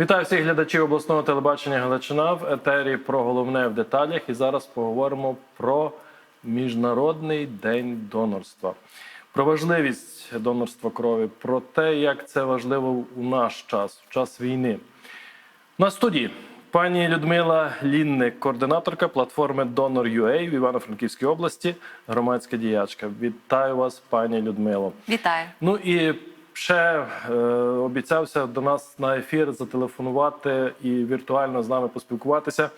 Вітаю всіх глядачів обласного телебачення Галичина в етері про головне в деталях. І зараз поговоримо про міжнародний день донорства, про важливість донорства крові, про те, як це важливо у наш час, в час війни. На студії пані Людмила Лінник, координаторка платформи Donor.ua в Івано-Франківській області, громадська діячка. Вітаю вас, пані Людмило. Вітаю. Ну і ще е, обіцявся до нас на ефір зателефонувати і віртуально з нами поспілкуватися.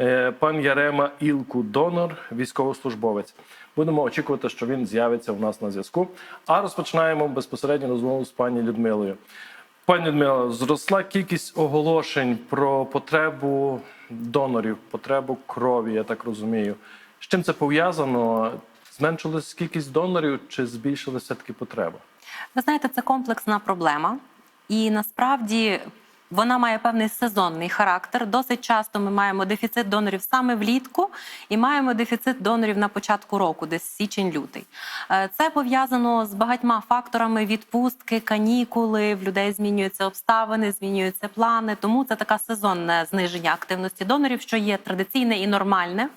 Е, пан Ярема Ілку, донор, військовослужбовець. Будемо очікувати, що він з'явиться у нас на зв'язку. А розпочинаємо безпосередньо розмову з пані Людмилою. Пані Людмила, зросла кількість оголошень про потребу донорів, потребу крові, я так розумію. З чим це пов'язано? Зменшилась кількість донорів чи збільшилася таки потреба? Ви знаєте, це комплексна проблема, і насправді вона має певний сезонний характер. Досить часто ми маємо дефіцит донорів саме влітку, і маємо дефіцит донорів на початку року, десь січень-лютий. Е, Це пов'язано з багатьма факторами: відпустки, канікули, в людей змінюються обставини, змінюються плани. Тому це таке сезонне зниження активності донорів, що є традиційне і нормальне.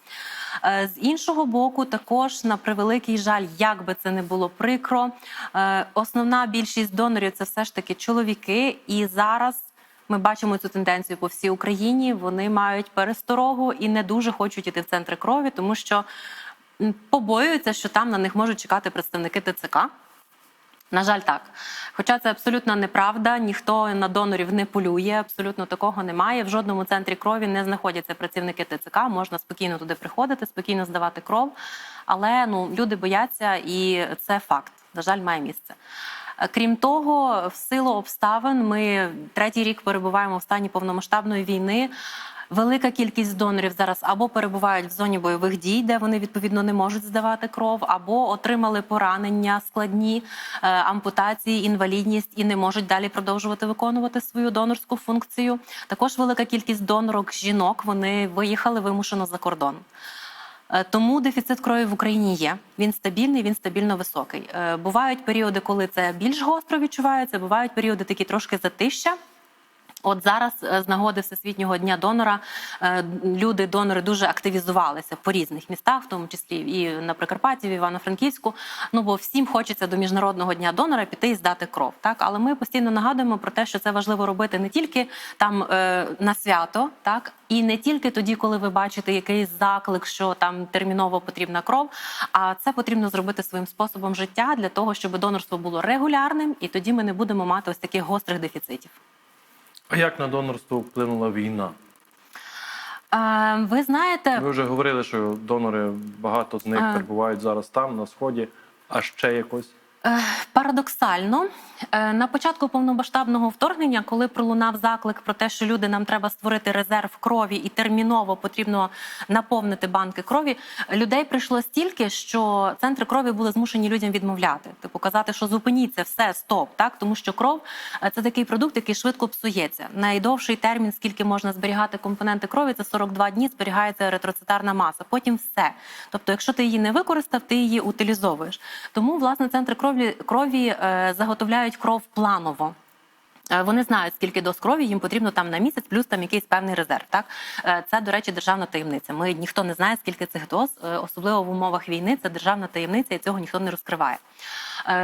Е, З іншого боку, також на превеликий жаль, як би це не було прикро, е, основна більшість донорів це все ж таки чоловіки, і зараз. Ми бачимо цю тенденцію по всій Україні. Вони мають пересторогу і не дуже хочуть іти в центри крові, тому що побоюються, що там на них можуть чекати представники ТЦК. На жаль, так. Хоча це абсолютно неправда, ніхто на донорів не полює, абсолютно такого немає. В жодному центрі крові не знаходяться працівники ТЦК. Можна спокійно туди приходити, спокійно здавати кров. Але ну люди бояться, і це факт. На жаль, має місце. Е, Крім того, в силу обставин ми третій рік перебуваємо в стані повномасштабної війни. Велика кількість донорів зараз або перебувають в зоні бойових дій, де вони відповідно не можуть здавати кров, або отримали поранення, складні е, ампутації, інвалідність і не можуть далі продовжувати виконувати свою донорську функцію. Також велика кількість донорок жінок вони виїхали вимушено за кордон. Е, Тому дефіцит крові в Україні є. Він стабільний, він стабільно високий. Е, Бувають періоди, коли це більш гостро відчувається. Бувають періоди такі трошки затища. От зараз е, з нагоди Всесвітнього дня донора е, люди, донори дуже активізувалися по різних містах, в тому числі і на Прикарпатті, в Івано-Франківську. Ну бо всім хочеться до міжнародного дня донора піти і здати кров. Так, але ми постійно нагадуємо про те, що це важливо робити не тільки там е, на свято, так і не тільки тоді, коли ви бачите якийсь заклик, що там терміново потрібна кров. А це потрібно зробити своїм способом життя для того, щоб донорство було регулярним, і тоді ми не будемо мати ось таких гострих дефіцитів. А як на донорство вплинула війна? А, ви знаєте, Ви вже говорили, що донори багато з них А. перебувають зараз там, на сході, а ще якось. Е, Парадоксально е, на початку повномасштабного вторгнення, коли пролунав заклик про те, що люди нам треба створити резерв крові і терміново потрібно наповнити банки крові, людей прийшло стільки, що центри крові були змушені людям відмовляти, типу казати, що зупиніться, все, стоп, так тому що кров це такий продукт, який швидко псується. Найдовший термін, скільки можна зберігати компоненти крові, це 42 дні. Зберігається еритроцитарна маса. Потім все. Тобто, якщо ти її не використав, ти її утилізовуєш. Тому власне центри крові крові е, заготовляють кров планово. Е, Вони знають, скільки доз крові їм потрібно там на місяць, плюс там якийсь певний резерв. Так Е, це, до речі, державна таємниця. Ми ніхто не знає, скільки цих доз, особливо в умовах війни. Це державна таємниця, і цього ніхто не розкриває.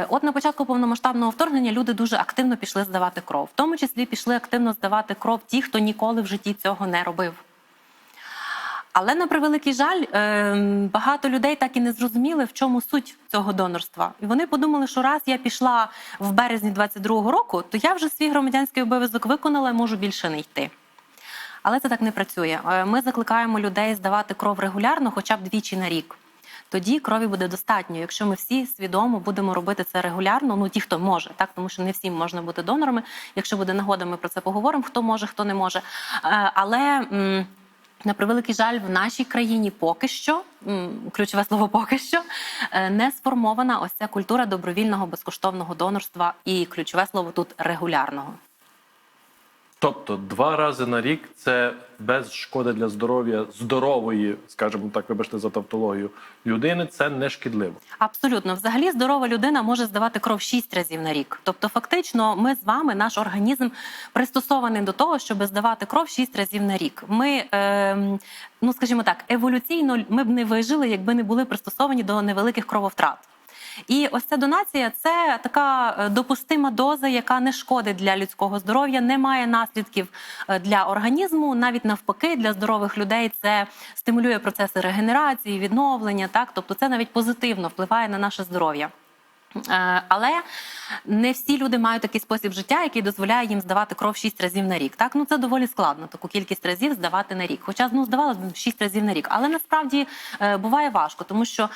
От на початку повномасштабного вторгнення люди дуже активно пішли здавати кров. В тому числі пішли активно здавати кров ті, хто ніколи в житті цього не робив. Але на превеликий жаль, е, багато людей так і не зрозуміли, в чому суть цього донорства. І вони подумали, що раз я пішла в березні 22-го року, то я вже свій громадянський обов'язок виконала і можу більше не йти. Але це так не працює. Е, Ми закликаємо людей здавати кров регулярно, хоча б двічі на рік. Тоді крові буде достатньо, якщо ми всі свідомо будемо робити це регулярно. Ну ті, хто може, так тому що не всім можна бути донорами. Якщо буде нагода, ми про це поговоримо. Хто може, хто не може. Е, Але на превеликий жаль, в нашій країні поки що ключове слово поки що е, не сформована ось ця культура добровільного безкоштовного донорства, і ключове слово тут регулярного. Тобто два рази на рік це без шкоди для здоров'я здорової, скажімо так, вибачте за тавтологію, людини. Це не шкідливо. Абсолютно, взагалі здорова людина може здавати кров 6 разів на рік. Тобто, фактично, ми з вами, наш організм пристосований до того, щоб здавати кров 6 разів на рік. Ми, е, ну скажімо так, еволюційно ми б не вижили, якби не були пристосовані до невеликих крововтрат. І ось ця донація це така е, допустима доза, яка не шкодить для людського здоров'я, не має наслідків е, для організму. Навіть навпаки, для здорових людей це стимулює процеси регенерації, відновлення. Так, тобто це навіть позитивно впливає на наше здоров'я. Е, Але не всі люди мають такий спосіб життя, який дозволяє їм здавати кров 6 разів на рік. Так, ну це доволі складно, таку кількість разів здавати на рік. Хоча ну здавалося б 6 разів на рік. Але насправді е, буває важко, тому що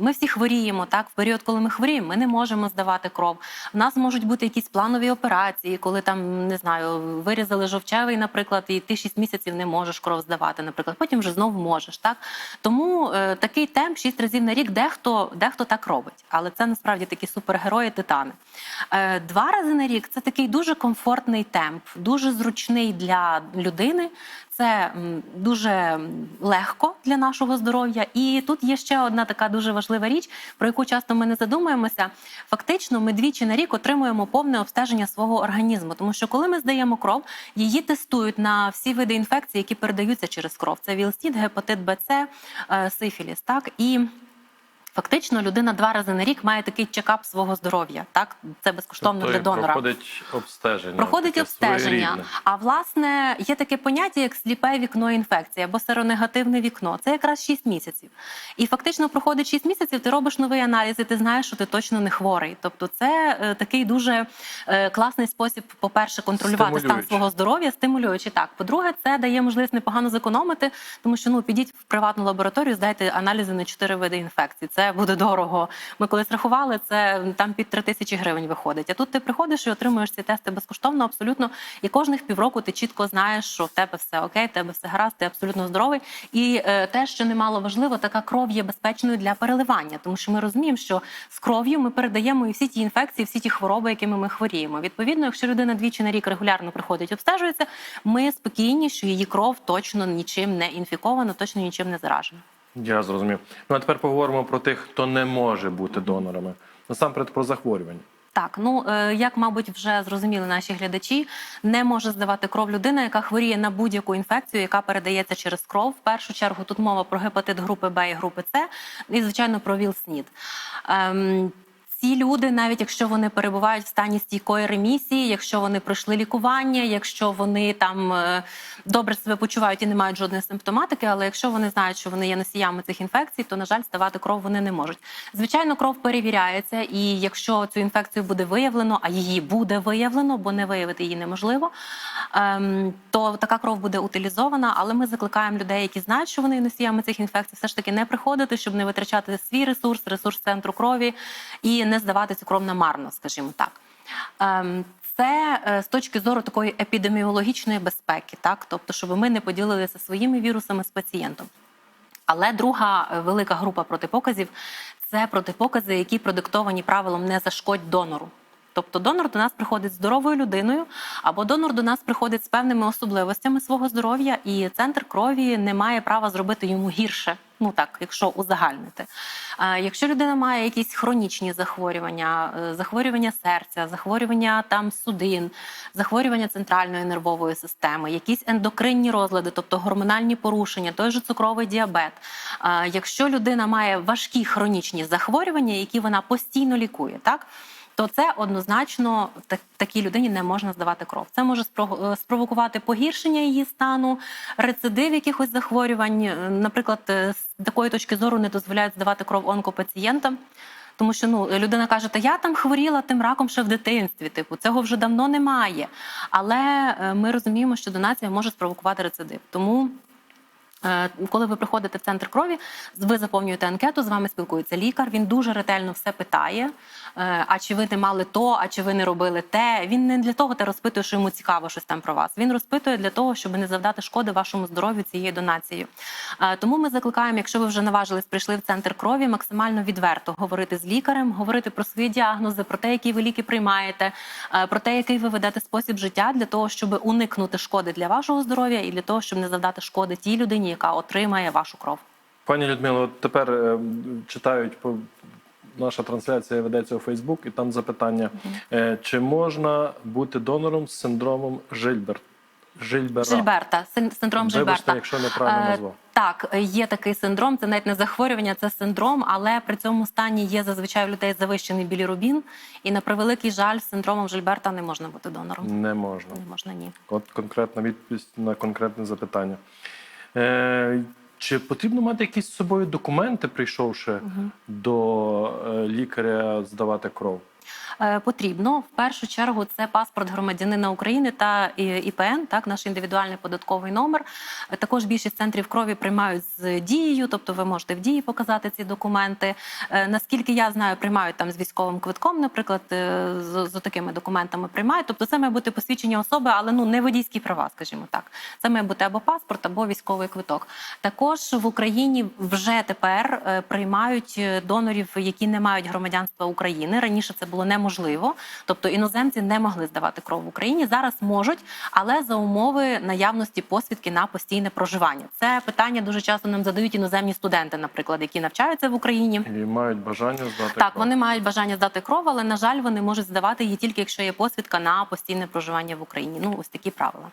ми всі хворіємо. Так, в період, коли ми хворіємо, ми не можемо здавати кров. У нас можуть бути якісь планові операції, коли там не знаю, вирізали жовчевий, наприклад, і ти 6 місяців не можеш кров здавати, наприклад. Потім вже знову можеш. Так тому е, такий темп 6 разів на рік дехто, дехто так робить. Але це насправді такі супергерої титани. Е, Два рази на рік це такий дуже комфортний темп, дуже зручний для людини. Це дуже легко для нашого здоров'я. І тут є ще одна така дуже важлива річ, про яку часто ми не задумуємося. Фактично, ми двічі на рік отримуємо повне обстеження свого організму, тому що коли ми здаємо кров, її тестують на всі види інфекцій, які передаються через кров. Це ВІЛ-СНІД, гепатит Б, С, е, сифіліс. Так і Фактично, людина два рази на рік має такий чекап свого здоров'я. Так, це безкоштовно тобто для донора. проходить обстеження. Проходить обстеження. А власне є таке поняття, як сліпе вікно інфекції або серонегативне вікно. Це якраз 6 місяців. І фактично проходить 6 місяців, ти робиш новий аналіз, і ти знаєш, що ти точно не хворий. Тобто, це е, такий дуже е, класний спосіб, по-перше, контролювати стан свого здоров'я, стимулюючи так. По-друге, це дає можливість непогано зекономити, тому що ну підіть в приватну лабораторію, здайте аналізи на 4 види інфекцій. Це буде дорого. Ми колись рахували, це там під 3 тисячі гривень виходить. А тут ти приходиш і отримуєш ці тести безкоштовно, абсолютно. І кожних півроку ти чітко знаєш, що в тебе все окей, в тебе все гаразд, ти абсолютно здоровий. І е, те, що немало важливо, така кров є безпечною для переливання, тому що ми розуміємо, що з кров'ю ми передаємо і всі ті інфекції, всі ті хвороби, якими ми хворіємо. Відповідно, якщо людина двічі на рік регулярно приходить, обстежується, ми спокійні, що її кров точно нічим не інфікована, точно нічим не заражена. Я зрозумів. Ну а тепер поговоримо про тих, хто не може бути донорами. Насамперед про захворювання. Так, ну е, як мабуть вже зрозуміли наші глядачі, не може здавати кров людина, яка хворіє на будь-яку інфекцію, яка передається через кров. В першу чергу тут мова про гепатит групи Б і групи С, і звичайно про ВІЛ-СНІД. Ем, ці люди, навіть якщо вони перебувають в стані стійкої ремісії, якщо вони пройшли лікування, якщо вони там е, добре себе почувають і не мають жодної симптоматики, але якщо вони знають, що вони є носіями цих інфекцій, то на жаль, здавати кров вони не можуть. Звичайно, кров перевіряється, і якщо цю інфекцію буде виявлено, а її буде виявлено, бо не виявити її неможливо, ем, то така кров буде утилізована. Але ми закликаємо людей, які знають, що вони є носіями цих інфекцій, все ж таки не приходити, щоб не витрачати свій ресурс, ресурс центру крові і не здавати цю кров намарно, скажімо так. Ем, Це е, з точки зору такої епідеміологічної безпеки, так тобто, щоб ми не поділилися своїми вірусами з пацієнтом. Але друга е, велика група протипоказів це протипокази, які продиктовані правилом не зашкодь донору. Тобто донор до нас приходить здоровою людиною, або донор до нас приходить з певними особливостями свого здоров'я, і центр крові не має права зробити йому гірше. Ну так, якщо узагальнити. Якщо людина має якісь хронічні захворювання, е, захворювання серця, захворювання там судин, захворювання центральної нервової системи, якісь ендокринні розлади, тобто гормональні порушення, той же цукровий діабет. Якщо людина має важкі хронічні захворювання, які вона постійно лікує, так то це однозначно так, такій людині не можна здавати кров. Це може е, спровокувати погіршення її стану, рецидив якихось захворювань. Е, Наприклад, е, з такої точки зору не дозволяють здавати кров онкопацієнтам. Тому що ну людина каже, та я там хворіла тим раком ще в дитинстві. Типу, цього вже давно немає. Але ми розуміємо, що донація може спровокувати рецидив. Тому Коли ви приходите в центр крові, ви заповнюєте анкету, з вами спілкується лікар. Він дуже ретельно все питає. Е, А чи ви не мали то, а чи ви не робили те? Він не для того те розпитує, що йому цікаво щось там про вас. Він розпитує для того, щоб не завдати шкоди вашому здоров'ю цією донацією. Е, Тому ми закликаємо, якщо ви вже наважились, прийшли в центр крові, максимально відверто говорити з лікарем, говорити про свої діагнози, про те, які ви ліки приймаєте, е, про те, який ви ведете спосіб життя, для того, щоб уникнути шкоди для вашого здоров'я і для того, щоб не завдати шкоди тій людині, яка отримає вашу кров. Пані Людмило, от тепер е, читають по. Наша трансляція ведеться у Фейсбук, і там запитання: е, чи можна бути донором з синдромом Жильберт? Жильбера. Жильберта, син- синдром Вибачте, Жильберта. якщо неправильно Е, назвав. Так, є такий синдром. Це навіть не захворювання, це синдром, але при цьому стані є зазвичай у людей завищений білірубін. І на превеликий жаль, з синдромом Жильберта не можна бути донором. Не можна. Не можна ні. От конкретна відповідь на конкретне запитання. Е, чи потрібно мати якісь з собою документи, прийшовши до е, лікаря здавати кров? Е, Потрібно в першу чергу це паспорт громадянина України та е, ІПН, так наш індивідуальний податковий номер. Е, Також більшість центрів крові приймають з дією, тобто ви можете в дії показати ці документи. Наскільки я знаю, приймають там з військовим квитком, наприклад, з, з такими документами приймають. Тобто, це має бути посвідчення особи, але ну не водійські права, скажімо так. Це має бути або паспорт, або військовий квиток. Також в Україні вже тепер приймають донорів, які не мають громадянства України. Раніше це було неможливо, тобто іноземці не могли здавати кров в Україні. Зараз можуть, але за умови наявності посвідки на постійне проживання. Це питання дуже часто нам задають іноземні студенти, наприклад, які навчаються в Україні. І мають бажання здати Так, кров? вони мають бажання здати кров, але на жаль, вони можуть здавати її тільки якщо є посвідка на постійне проживання в Україні. Ну ось такі правила.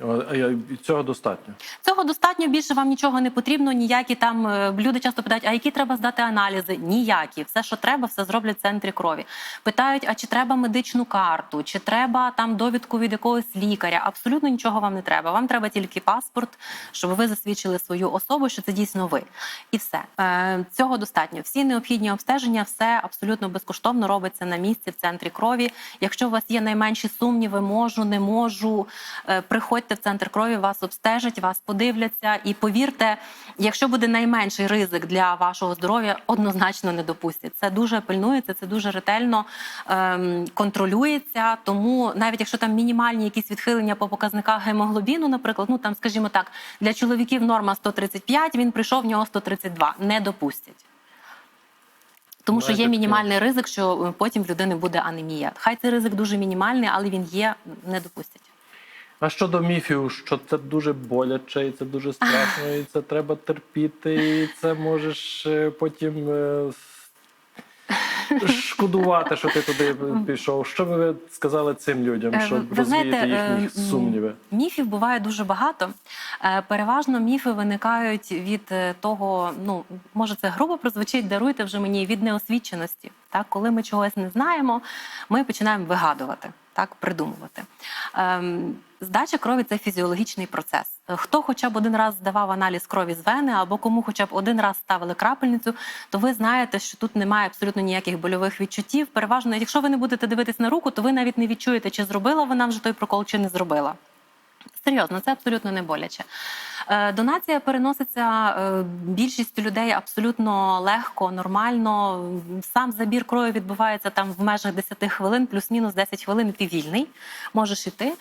Я- і цього достатньо. Цього достатньо більше вам нічого не потрібно. Ніякі там е, люди часто питають, а які треба здати аналізи? Ніякі, все, що треба, все зроблять в центрі крові. Питають, а чи треба медичну карту, чи треба там довідку від якогось лікаря? Абсолютно нічого вам не треба. Вам треба тільки паспорт, щоб ви засвідчили свою особу, що це дійсно ви. І все Е, цього достатньо. Всі необхідні обстеження, все абсолютно безкоштовно робиться на місці в центрі крові. Якщо у вас є найменші сумніви, можу, не можу. е, Приходьте в центр крові, вас обстежать, вас подивляться. І повірте, якщо буде найменший ризик для вашого здоров'я, однозначно не допустять. Це дуже пильнується, це дуже ретельно ем, контролюється. Тому навіть якщо там мінімальні якісь відхилення по показниках гемоглобіну, наприклад, ну там, скажімо так, для чоловіків норма 135, він прийшов в нього 132, не допустять. Тому що є мінімальний ризик, що е, потім в людини буде анемія. Хай цей ризик дуже мінімальний, але він є, не допустять. А щодо міфів, що це дуже боляче, і це дуже страшно, і це треба терпіти, і це можеш е, потім е, шкодувати, що ти туди пішов. Що би ви сказали цим людям, Е, щоб ви розвіяти знаєте, їхні сумніви? Міфів буває дуже багато. Переважно міфи виникають від того, ну може це грубо прозвучить, даруйте вже мені від неосвіченості. Так, коли ми чогось не знаємо, ми починаємо вигадувати, так придумувати. Здача крові це фізіологічний процес. Е, Хто хоча б один раз здавав аналіз крові з вени, або кому хоча б один раз ставили крапельницю, то ви знаєте, що тут немає абсолютно ніяких больових відчуттів. Переважно, якщо ви не будете дивитись на руку, то ви навіть не відчуєте, чи зробила вона вже той прокол, чи не зробила. Серйозно, це абсолютно не боляче. Е, Донація переноситься е, більшістю людей абсолютно легко, нормально. Сам забір крові відбувається там в межах 10 хвилин, плюс-мінус 10 хвилин, ти вільний, можеш іти.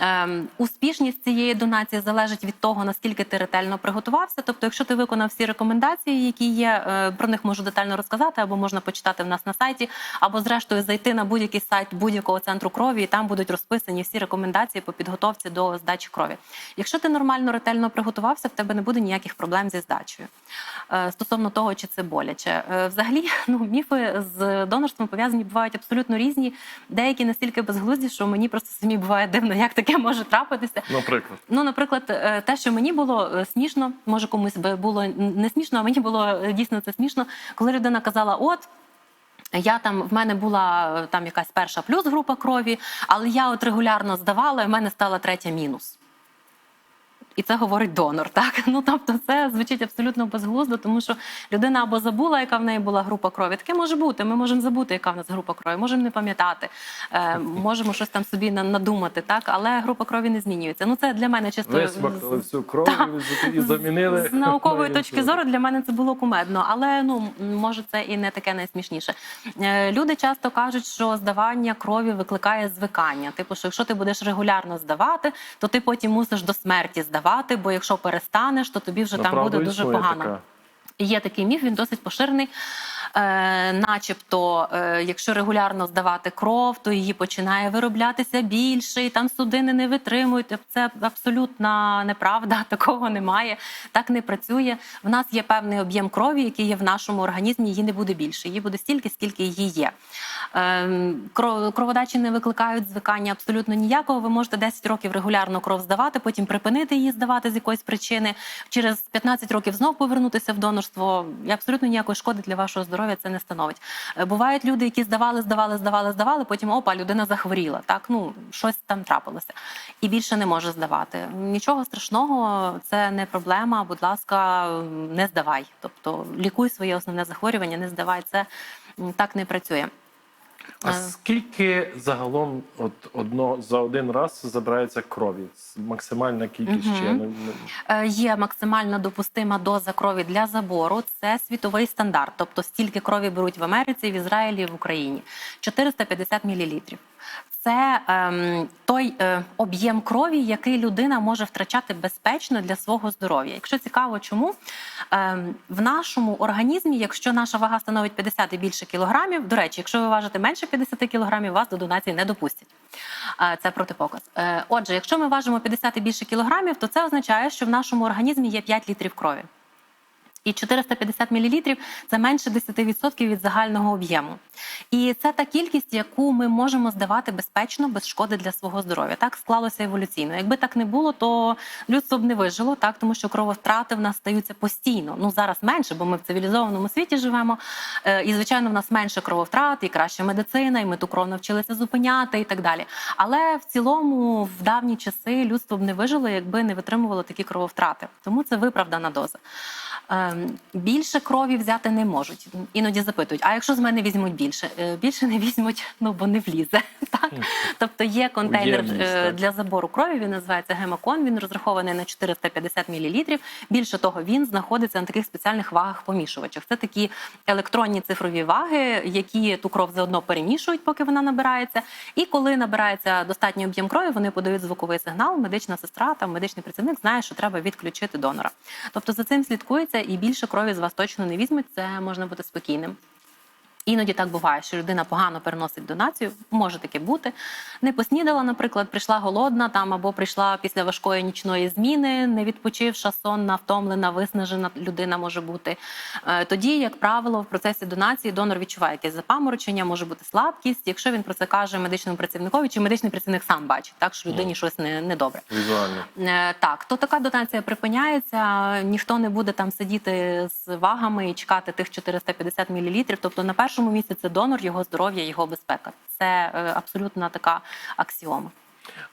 Ем, успішність цієї донації залежить від того, наскільки ти ретельно приготувався. Тобто, якщо ти виконав всі рекомендації, які є, е, про них можу детально розказати, або можна почитати в нас на сайті, або зрештою зайти на будь-який сайт будь-якого центру крові, і там будуть розписані всі рекомендації по підготовці до здачі крові. Якщо ти нормально ретельно приготувався, в тебе не буде ніяких проблем зі здачею. Е, Стосовно того, чи це боляче, Е, взагалі, ну міфи з донорством пов'язані бувають абсолютно різні. Деякі настільки безглузді, що мені просто самі буває дивно, як таке може трапитися. Наприклад, Ну, наприклад, е, те, що мені було е, смішно, може комусь би було не смішно, а мені було е, дійсно це смішно, коли людина казала: от. Я там в мене була там якась перша плюс група крові, але я от регулярно здавала, і в мене стала третя мінус. І це говорить донор. Так ну тобто, це звучить абсолютно безглуздо, тому що людина або забула, яка в неї була група крові. Таке може бути. Ми можемо забути, яка в нас група крові, можемо не пам'ятати, е, можемо щось там собі надумати, так але група крові не змінюється. Ну це для мене чисто Висмоктали всю кров Так. і- і замінили. з наукової точки зору для мене це було кумедно, але ну може це і не таке найсмішніше. Е, Люди часто кажуть, що здавання крові викликає звикання. Типу, що якщо ти будеш регулярно здавати, то ти потім мусиш до смерті здавати, бо якщо перестанеш, то тобі вже там буде дуже погано. така. Є такий міф, він досить поширений. Е, начебто, е, якщо регулярно здавати кров, то її починає вироблятися більше, і там судини не витримують. Це абсолютна неправда, такого немає. Так не працює. В нас є певний об'єм крові, який є в нашому організмі. Її не буде більше. Її буде стільки, скільки її є. Ем, Кроводачі не викликають звикання абсолютно ніякого. Ви можете 10 років регулярно кров здавати, потім припинити її здавати з якоїсь причини. Через 15 років знов повернутися в донорство. І абсолютно ніякої шкоди для вашого здоров'я це не становить. Е, Бувають люди, які здавали, здавали, здавали, здавали. Потім опа, людина захворіла. Так, ну щось там трапилося, і більше не може здавати. Нічого страшного, це не проблема. Будь ласка, не здавай. Тобто лікуй своє основне захворювання, не здавай. Це так не працює. А скільки загалом от одно за один раз забирається крові? Максимальна кількість угу. ще не- не- Е, Є максимальна допустима доза крові для забору. Це світовий стандарт. Тобто стільки крові беруть в Америці, в Ізраїлі, в Україні 450 мл. Це ем, той е, об'єм крові, який людина може втрачати безпечно для свого здоров'я. Якщо цікаво, чому ем, в нашому організмі, якщо наша вага становить 50 і більше кілограмів, до речі, якщо ви важите менше 50 кілограмів, вас до донації не допустять. Е, Це протипоказ. Е, Отже, якщо ми важимо 50 і більше кілограмів, то це означає, що в нашому організмі є 5 літрів крові. І 450 мл – це менше 10% від загального об'єму. І це та кількість, яку ми можемо здавати безпечно, без шкоди для свого здоров'я. Так склалося еволюційно. Якби так не було, то людство б не вижило, так тому що крововтрати в нас стаються постійно. Ну зараз менше, бо ми в цивілізованому світі живемо. Е, І звичайно, в нас менше крововтрат, і краща медицина, і ми ту кров навчилися зупиняти і так далі. Але в цілому, в давні часи людство б не вижило, якби не витримувало такі крововтрати. Тому це виправдана доза. Ем, Більше крові взяти не можуть. Іноді запитують: а якщо з мене візьмуть більше? Е, Більше не візьмуть, ну бо не влізе. Так тобто є контейнер е, для забору крові. Він називається гемокон. Він розрахований на 450 мл. Більше того, він знаходиться на таких спеціальних вагах-помішувачах. Це такі електронні цифрові ваги, які ту кров заодно перемішують, поки вона набирається. І коли набирається достатній об'єм крові, вони подають звуковий сигнал. Медична сестра там медичний працівник знає, що треба відключити донора. Тобто за цим слідкується, і більше крові з вас точно не візьмуть. Це можна бути спокійним. Іноді так буває, що людина погано переносить донацію, може таке бути. Не поснідала, наприклад, прийшла голодна там або прийшла після важкої нічної зміни, не відпочивша, сонна, втомлена, виснажена людина може бути. Е, Тоді, як правило, в процесі донації донор відчуває якесь запаморочення, може бути слабкість. Якщо він про це каже медичному працівникові, чи медичний працівник сам бачить, так що людині щось не, недобре. візуально? Е, Так, то така донація припиняється. Ніхто не буде там сидіти з вагами і чекати тих 450 мл. Тобто на першому місці це донор, його здоров'я, його безпека. Це е, абсолютно така аксіома.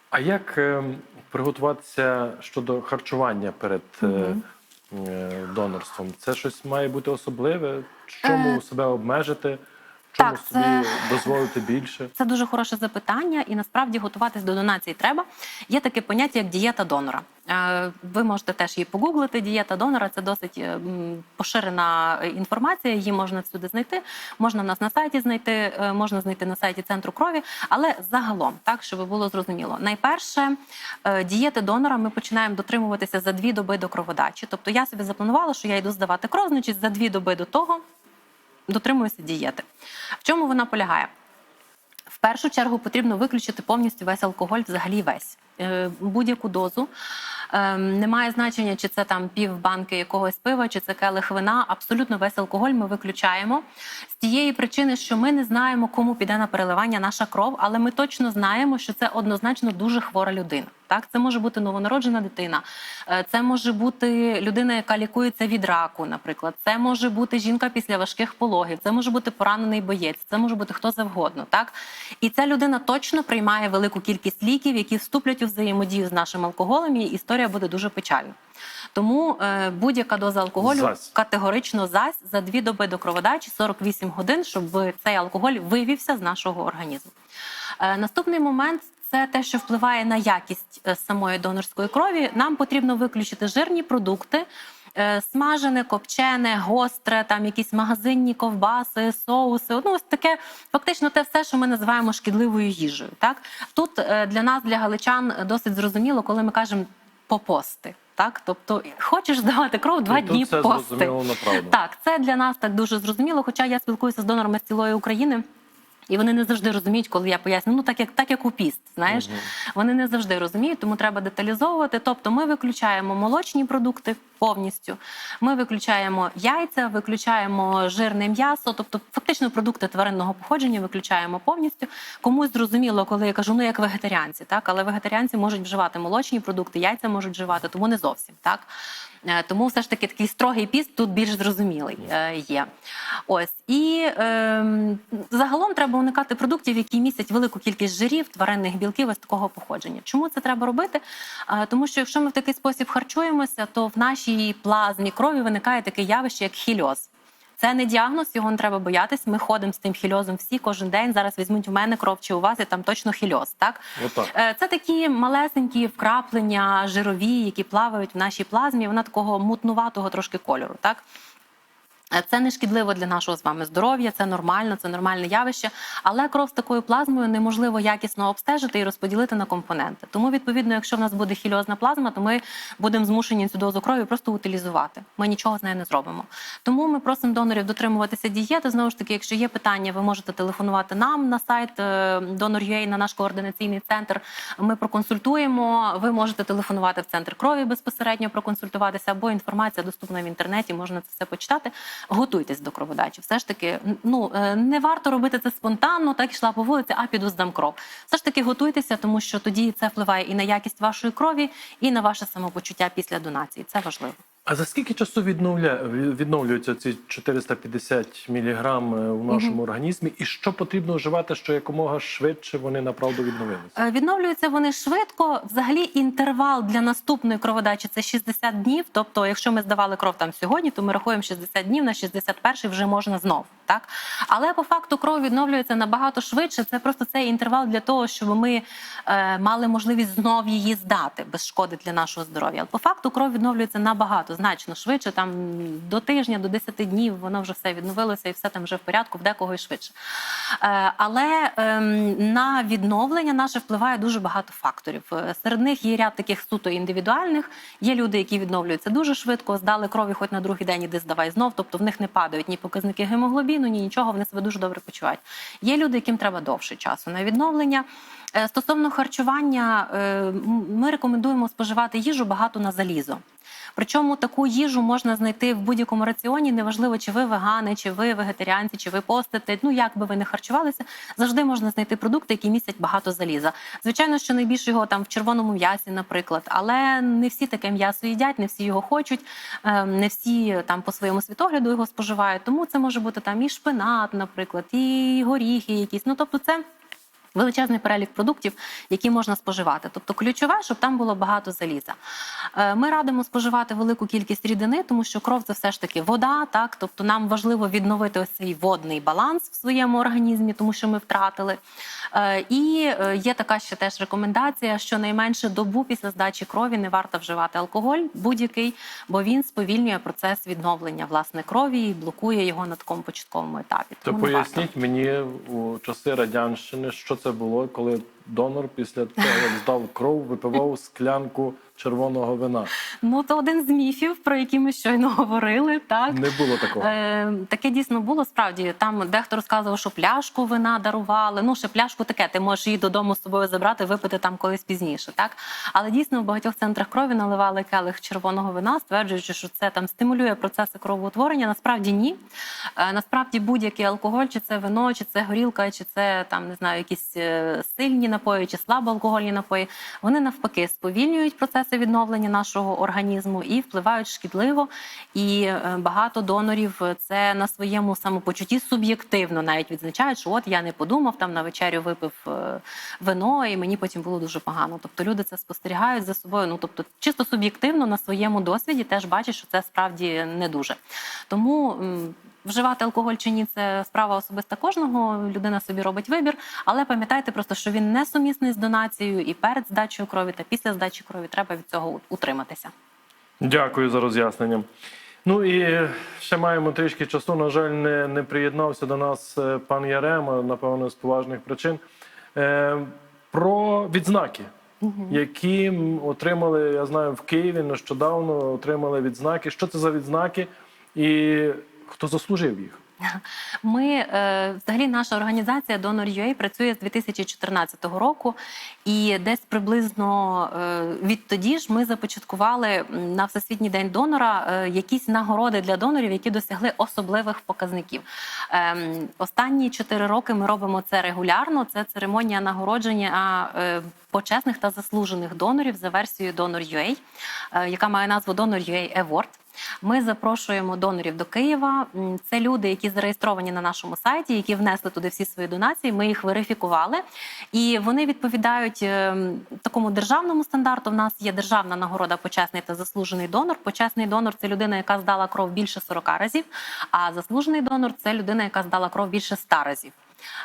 А як е, приготуватися щодо харчування перед е, е, донорством? Це щось має бути особливе? Чому себе обмежити? Так, собі це- дозволити більше? Це дуже хороше запитання, і насправді готуватись до донації треба. Є таке поняття, як дієта донора. Е, Ви можете теж її погуглити. Дієта донора це досить е, поширена інформація. Її можна всюди знайти. Можна в нас на сайті знайти, е, можна знайти на сайті центру крові. Але загалом, так щоб було зрозуміло, найперше е, дієти донора ми починаємо дотримуватися за дві доби до кроводачі. Тобто я собі запланувала, що я йду здавати кров, значить за дві доби до того дотримуюся дієти. В чому вона полягає? В першу чергу потрібно виключити повністю весь алкоголь, взагалі весь Е, будь-яку дозу. Е, Немає значення, чи це там пів банки якогось пива, чи це келих вина. Абсолютно весь алкоголь ми виключаємо з тієї причини, що ми не знаємо, кому піде на переливання наша кров, але ми точно знаємо, що це однозначно дуже хвора людина. Так, це може бути новонароджена дитина, е, це може бути людина, яка лікується від раку, наприклад. Це може бути жінка після важких пологів, це може бути поранений боєць, це може бути хто завгодно. Так і ця людина точно приймає велику кількість ліків, які вступлять у взаємодію з нашим алкоголем, і історія буде дуже печальна. Тому е, будь-яка доза алкоголю Зась. категорично зась за дві доби до кроводачі 48 годин, щоб цей алкоголь вивівся з нашого організму. Е, наступний момент. Це те, що впливає на якість е, самої донорської крові. Нам потрібно виключити жирні продукти, е, смажене, копчене, гостре, там якісь магазинні ковбаси, соуси. Ну, ось таке фактично те все, що ми називаємо шкідливою їжею. Так тут е, для нас, для галичан, досить зрозуміло, коли ми кажемо попости. Так, тобто, хочеш здавати кров два І тут дні все пости. зрозуміло. Так, це для нас так дуже зрозуміло. Хоча я спілкуюся з донорами з цілої України. І вони не завжди розуміють, коли я поясню, ну так як так як у піст, знаєш, вони не завжди розуміють, тому треба деталізовувати. Тобто, ми виключаємо молочні продукти повністю. Ми виключаємо яйця, виключаємо жирне м'ясо, тобто фактично продукти тваринного походження виключаємо повністю. Комусь зрозуміло, коли я кажу, ну як вегетаріанці, так але вегетаріанці можуть вживати молочні продукти, яйця можуть вживати, тому не зовсім так. Е, Тому все ж таки такий строгий піст тут більш зрозумілий е, є. Ось і ем, загалом треба уникати продуктів, які містять велику кількість жирів, тваринних білків ось такого походження. Чому це треба робити? Е, Тому що якщо ми в такий спосіб харчуємося, то в нашій плазмі крові виникає таке явище, як хільоз. Це не діагноз, його не треба боятись. Ми ходимо з тим хільозом всі кожен день. Зараз візьмуть у мене кров чи у вас, і там точно хільоз. Так Отак. Е, це такі малесенькі вкраплення жирові, які плавають в нашій плазмі. Вона такого мутнуватого трошки кольору. Так. Е, Це не шкідливо для нашого з вами здоров'я, це нормально, це нормальне явище. Але кров з такою плазмою неможливо якісно обстежити і розподілити на компоненти. Тому, відповідно, якщо в нас буде хільозна плазма, то ми будемо змушені цю дозу крові просто утилізувати. Ми нічого з нею не зробимо. Тому ми просимо донорів дотримуватися дієти. Знову ж таки, якщо є питання, ви можете телефонувати нам на сайт е, Donor.ua, на наш координаційний центр. Ми проконсультуємо. Ви можете телефонувати в центр крові безпосередньо проконсультуватися, або інформація доступна в інтернеті. Можна це все почитати. Готуйтесь до кроводачі. Все ж таки, ну е, не варто робити це спонтанно, так йшла по вулиці, а піду здам кров. Все ж таки готуйтеся, тому що тоді це впливає і на якість вашої крові, і на ваше самопочуття після донації. Це важливо. А за скільки часу відновля... відновлюються ці 450 міліграм е, у нашому організмі? І що потрібно вживати, що якомога швидше вони направду відновилися? Е, Відновлюються вони швидко. Взагалі, інтервал для наступної кроводачі це 60 днів. Тобто, якщо ми здавали кров там сьогодні, то ми рахуємо 60 днів на 61 вже можна знов. Так, але по факту кров відновлюється набагато швидше. Це просто цей інтервал для того, щоб ми е, мали можливість знов її здати без шкоди для нашого здоров'я. Але по факту кров відновлюється набагато значно швидше. Там до тижня, до 10 днів воно вже все відновилося і все там вже в порядку, в декого і швидше. Е, але ем, на відновлення наше впливає дуже багато факторів. Е, Серед них є ряд таких суто індивідуальних. Є люди, які відновлюються дуже швидко, здали крові хоч на другий день, іди здавай знов. Тобто в них не падають ні показники гемоглобіну, ні нічого. Вони себе дуже добре почувають. Є люди, яким треба довше часу на відновлення. Е, Стосовно харчування, е, ми рекомендуємо споживати їжу багато на залізо. Причому таку їжу можна знайти в будь-якому раціоні, неважливо, чи ви вегани, чи ви вегетаріанці, чи ви постите. Ну як би ви не харчувалися, завжди можна знайти продукти, які містять багато заліза. Звичайно, що найбільше його там в червоному м'ясі, наприклад, але не всі таке м'ясо їдять, не всі його хочуть, е, не всі там по своєму світогляду його споживають. Тому це може бути там і шпинат, наприклад, і горіхи якісь. Ну тобто, це. Величезний перелік продуктів, які можна споживати. Тобто ключове, щоб там було багато заліза. Е, Ми радимо споживати велику кількість рідини, тому що кров це все ж таки вода. Так, тобто нам важливо відновити ось свій водний баланс в своєму організмі, тому що ми втратили. Е, І е, є така ще теж рекомендація, що найменше добу після здачі крові не варто вживати алкоголь будь-який, бо він сповільнює процес відновлення власне крові і блокує його на такому початковому етапі. То Тому варто. поясніть мені у часи радянщини, що це було, коли донор після того, як здав кров, випивав склянку червоного вина. Ну, то один з міфів, про які ми щойно говорили, так. Не було такого. Е, таке дійсно було справді. Там дехто розказував, що пляшку вина дарували. Ну, ще пляшку таке, ти можеш її додому з собою забрати, випити там колись пізніше. Так, але дійсно в багатьох центрах крові наливали келих червоного вина, стверджуючи, що це там стимулює процеси кровоутворення. Насправді ні. Е, насправді будь-який алкоголь, чи це вино, чи це горілка, чи це там не знаю, якісь е, сильні, напої чи слабоалкогольні напої, вони навпаки сповільнюють процеси відновлення нашого організму і впливають шкідливо. І е, багато донорів це на своєму самопочутті суб'єктивно навіть відзначають, що от я не подумав, там на вечерю випив е, вино, і мені потім було дуже погано. Тобто люди це спостерігають за собою. Ну тобто, чисто суб'єктивно на своєму досвіді теж бачать, що це справді не дуже. Тому вживати алкоголь чи ні, це справа особиста кожного. Людина собі робить вибір. Але пам'ятайте просто, що він не сумісний з донацією і перед здачею крові та після здачі крові треба від цього утриматися. Дякую за роз'яснення. Ну і ще маємо трішки часу. На жаль, не, не приєднався до нас е, пан Ярема, напевно, з поважних причин. Е, про відзнаки, які отримали, я знаю, в Києві нещодавно отримали відзнаки. Що це за відзнаки і хто заслужив їх? Ми е, взагалі наша організація Donor.ua працює з 2014 року, і десь приблизно е, відтоді ж ми започаткували на Всесвітній день донора е, якісь нагороди для донорів, які досягли особливих показників. Ем, Останні чотири роки ми робимо це регулярно. Це церемонія нагородження почесних та заслужених донорів за версією Donor.ua, е, яка має назву Donor.ua Award. Ми запрошуємо донорів до Києва. Це люди, які зареєстровані на нашому сайті, які внесли туди всі свої донації. Ми їх верифікували, і вони відповідають ем, такому державному стандарту. В нас є державна нагорода почесний та заслужений донор. Почесний донор це людина, яка здала кров більше 40 разів. А заслужений донор це людина, яка здала кров більше 100 разів.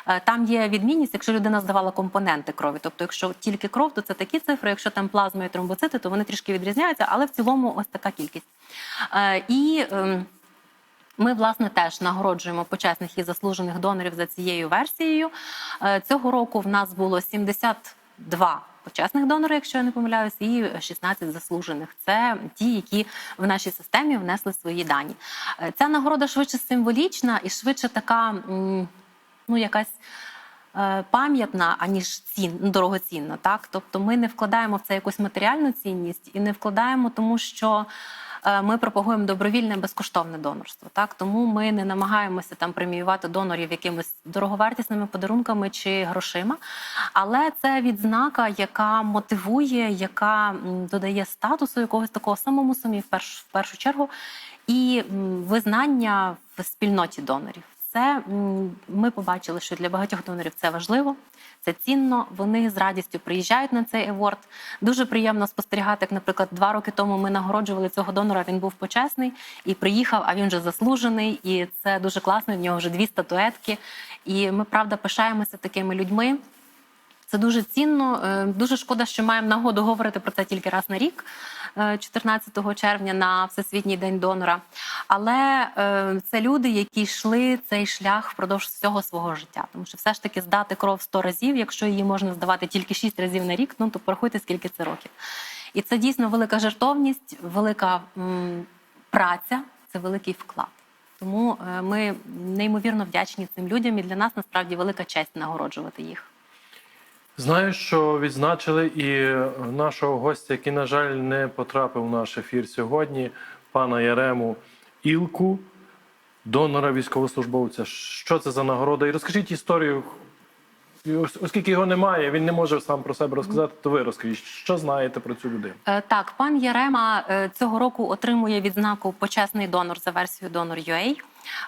Е, Там є відмінність, якщо людина здавала компоненти крові. Тобто, якщо тільки кров, то це такі цифри. Якщо там плазма і тромбоцити, то вони трішки відрізняються, але в цілому ось така кількість. Е, І ем, ми, власне, теж нагороджуємо почесних і заслужених донорів за цією версією. Е, Цього року в нас було 72 почесних донори, якщо я не помиляюсь, і 16 заслужених. Це ті, які в нашій системі внесли свої дані. Ця нагорода швидше символічна і швидше така, ну, якась. е, Пам'ятна, аніж цін, ну, дорогоцінна, так тобто ми не вкладаємо в це якусь матеріальну цінність і не вкладаємо, тому що е, ми пропагуємо добровільне безкоштовне донорство. Так тому ми не намагаємося там преміювати донорів якимись дороговартісними подарунками чи грошима. Але це відзнака, яка мотивує, яка додає статусу якогось такого самому самі в першу, в першу чергу, і визнання в спільноті донорів. Це ми побачили, що для багатьох донорів це важливо, це цінно. Вони з радістю приїжджають на цей еворд. Дуже приємно спостерігати, як, наприклад, два роки тому ми нагороджували цього донора. Він був почесний і приїхав, а він вже заслужений. І це дуже класно. В нього вже дві статуетки. І ми правда пишаємося такими людьми. Це дуже цінно. Е, Дуже шкода, що маємо нагоду говорити про це тільки раз на рік, е, 14 червня на Всесвітній день донора. Але е, це люди, які йшли цей шлях впродовж всього свого життя. Тому що все ж таки здати кров 100 разів, якщо її можна здавати тільки 6 разів на рік, ну то порахуйте, скільки це років. І це дійсно велика жертовність, велика м, праця, це великий вклад. Тому е, ми неймовірно вдячні цим людям, і для нас насправді велика честь нагороджувати їх. Знаю, що відзначили і нашого гостя, який, на жаль, не потрапив в наш ефір сьогодні, пана Ярему Ілку, донора військовослужбовця. Що це за нагорода? І розкажіть історію. Оскільки його немає, він не може сам про себе розказати, то ви розкажіть, що знаєте про цю людину. Е, Так, пан Ярема е, цього року отримує відзнаку почесний донор за версією Donor.ua.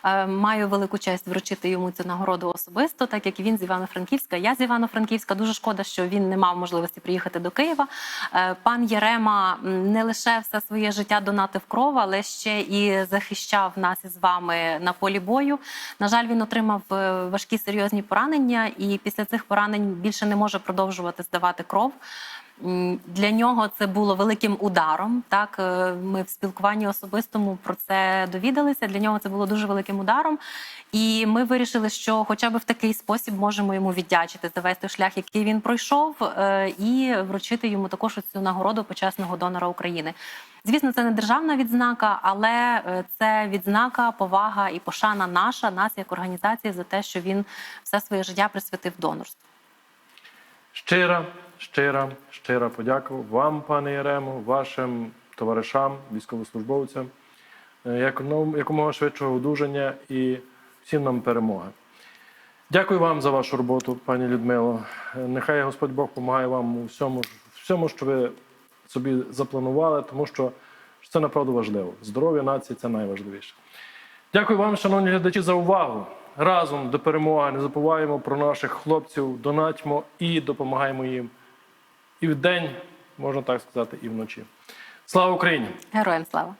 Е, Маю велику честь вручити йому цю нагороду особисто, так як він з Івано-Франківська. Я з Івано-Франківська. Дуже шкода, що він не мав можливості приїхати до Києва. Е, Пан Ярема не лише все своє життя донатив кров, але ще і захищав нас із вами на полі бою. На жаль, він отримав е, важкі серйозні поранення, і після цих поранень більше не може продовжувати здавати кров. Для нього це було великим ударом. Так е, ми в спілкуванні особистому про це довідалися. Для нього це було дуже великим ударом. І ми вирішили, що хоча б в такий спосіб можемо йому віддячити за весь той шлях, який він пройшов, е, і вручити йому також цю нагороду почесного донора України. Звісно, це не державна відзнака, але е, це відзнака, повага і пошана наша, нас як організації за те, що він все своє життя присвятив донорству. Щира, щира, щира подяка вам, пане Ярему, вашим товаришам, військовослужбовцям, е, як- якомога швидшого одужання і всім нам перемоги. Дякую вам за вашу роботу, пані Людмило. Е, Нехай Господь Бог допомагає вам у всьому, всьому, що ви собі запланували, тому що це направду важливо. Здоров'я нації це найважливіше. Дякую вам, шановні глядачі, за увагу. Разом до перемоги не забуваємо про наших хлопців, донатьмо і допомагаємо їм і вдень, можна так сказати, і вночі. Слава Україні! Героям слава!